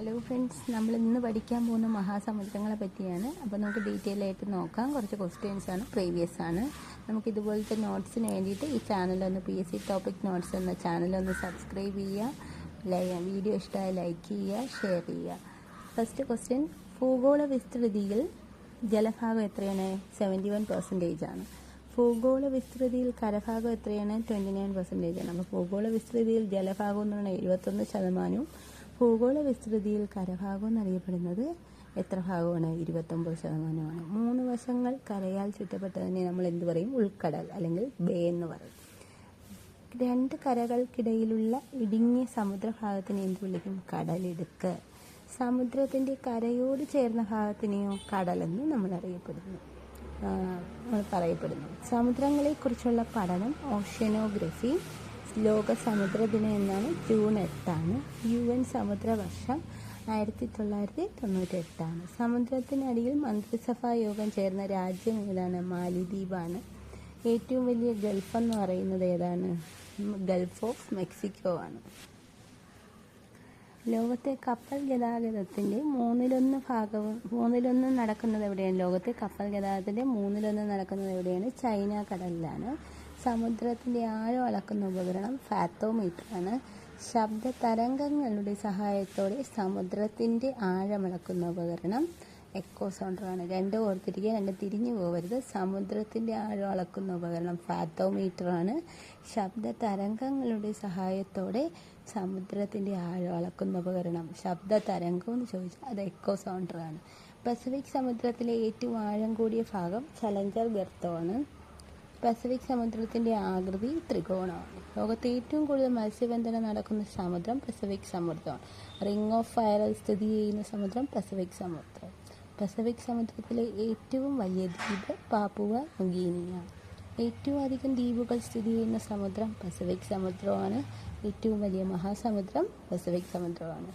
Hello friends നമ്മൾ ഇന്ന് പഠിക്കാൻ പോകുന്ന മഹാസമുദ്രങ്ങളെ പറ്റിയാണ്. അപ്പോൾ നമുക്ക് ഡീറ്റെയിൽ ആയിട്ട് നോക്കാം. കുറച്ച് ക്വസ്റ്റ്യൻസ് ആണ് പ്രീവിയസ് ആണ്. നമുക്ക് ഇതുപോലത്തെ നോട്ട്സിന് വേണ്ടിയിട്ട് ഈ ചാനലൊന്ന് P S C topic notes എന്ന ചാനലൊന്ന് സബ്സ്ക്രൈബ് ചെയ്യുക. വീഡിയോ ഇഷ്ടമായി ലൈക്ക് ചെയ്യുക ഷെയർ ചെയ്യുക. ഫസ്റ്റ് ക്വസ്റ്റ്യൻ ഭൂഗോള വിസ്തൃതിയിൽ ജലഭാഗം എത്രയാണ്? സെവന്റി വൺ പെർസെന്റേജ് ആണ്. ഭൂഗോള വിസ്തൃതിയിൽ കരഭാഗം എത്രയാണ്? ട്വന്റി നയൻ പെർസെന്റേജ് ആണ്. അപ്പോൾ ഭൂഗോള വിസ്തൃതിയിൽ ജലഭാഗം എന്ന് പറഞ്ഞാൽ എഴുപത്തൊന്ന് ശതമാനവും ഭൂഗോള വിസ്തൃതിയിൽ കരഭാഗം എന്നറിയപ്പെടുന്നത് എത്ര ഭാഗമാണ്? ഇരുപത്തൊമ്പത് ശതമാനമാണ്. മൂന്ന് വശങ്ങൾ കരയാൽ ചുറ്റപ്പെട്ടതിനെ നമ്മൾ എന്ത് പറയും? ഉൾക്കടൽ അല്ലെങ്കിൽ ബേ എന്ന് പറയും. രണ്ട് കരകൾക്കിടയിലുള്ള ഇടുങ്ങിയ സമുദ്രഭാഗത്തിനെ എന്ത് വിളിക്കും? കടലിടുക്ക്. സമുദ്രത്തിന്റെ കരയോട് ചേർന്ന ഭാഗത്തിനെയോ കടലെന്ന് നമ്മൾ അറിയപ്പെടുന്നു. പറയപ്പെടുന്നു. സമുദ്രങ്ങളെക്കുറിച്ചുള്ള പഠനം ഓഷ്യനോഗ്രഫി ലോക സമുദ്ര ദിനം എന്നാണ് ജൂൺ എട്ടാണ്. യു എൻ സമുദ്ര വർഷം ആയിരത്തി തൊള്ളായിരത്തി തൊണ്ണൂറ്റി എട്ടാണ് സമുദ്രത്തിനടിയിൽ മന്ത്രിസഭാ യോഗം ചേർന്ന രാജ്യം ഏതാണ്? മാലിദ്വീപാണ്. ഏറ്റവും വലിയ ഗൾഫ് എന്ന് പറയുന്നത് ഏതാണ്? ഗൾഫ് ഓഫ് മെക്സിക്കോ ആണ് ലോകത്തെ കപ്പൽ ഗതാഗതത്തിന്റെ മൂന്നിലൊന്ന് ഭാഗവും മൂന്നിലൊന്ന് നടക്കുന്നത് എവിടെയാണ്? ലോകത്തെ കപ്പൽ ഗതാഗതത്തിന്റെ മൂന്നിലൊന്ന് നടക്കുന്നത് എവിടെയാണ്? ചൈന കടലിലാണ്. സമുദ്രത്തിന്റെ ആഴം അളക്കുന്ന ഉപകരണം ഫാത്തോമീറ്റർ ആണ് ശബ്ദ തരംഗങ്ങളുടെ സഹായത്തോടെ സമുദ്രത്തിന്റെ ആഴമളക്കുന്ന ഉപകരണം എക്കോസോണ്ടറാണ്. രണ്ട് ഓർത്തിരിക്കുക രണ്ട് തിരിഞ്ഞു പോകരുത്. സമുദ്രത്തിന്റെ ആഴം അളക്കുന്ന ഉപകരണം ഫാത്തോമീറ്റർ ആണ് ശബ്ദ തരംഗങ്ങളുടെ സഹായത്തോടെ സമുദ്രത്തിന്റെ ആഴം അളക്കുന്ന ഉപകരണം ശബ്ദ തരംഗം എന്ന് ചോദിച്ചാൽ അത് എക്കോസോണ്ടറാണ്. പസഫിക് സമുദ്രത്തിലെ ഏറ്റവും ആഴം കൂടിയ ഭാഗം ചലഞ്ചർ ഗർത്തമാണ്. പസഫിക് സമുദ്രത്തിന്റെ ആകൃതി ത്രികോണമാണ്. ലോകത്തെ ഏറ്റവും കൂടുതൽ മത്സ്യബന്ധനം നടക്കുന്ന സമുദ്രം പസഫിക് സമുദ്രമാണ്. റിംഗ് ഓഫ് ഫയറിൽ സ്ഥിതി ചെയ്യുന്ന സമുദ്രം പസഫിക് സമുദ്രം. പസഫിക് സമുദ്രത്തിലെ ഏറ്റവും വലിയ ദ്വീപ് പാപ്പുവ ന്യൂഗിനിയാണ് ഏറ്റവും അധികം ദ്വീപുകൾ സ്ഥിതി ചെയ്യുന്ന സമുദ്രം പസഫിക് സമുദ്രമാണ്. ഏറ്റവും വലിയ മഹാസമുദ്രം പസഫിക് സമുദ്രമാണ്.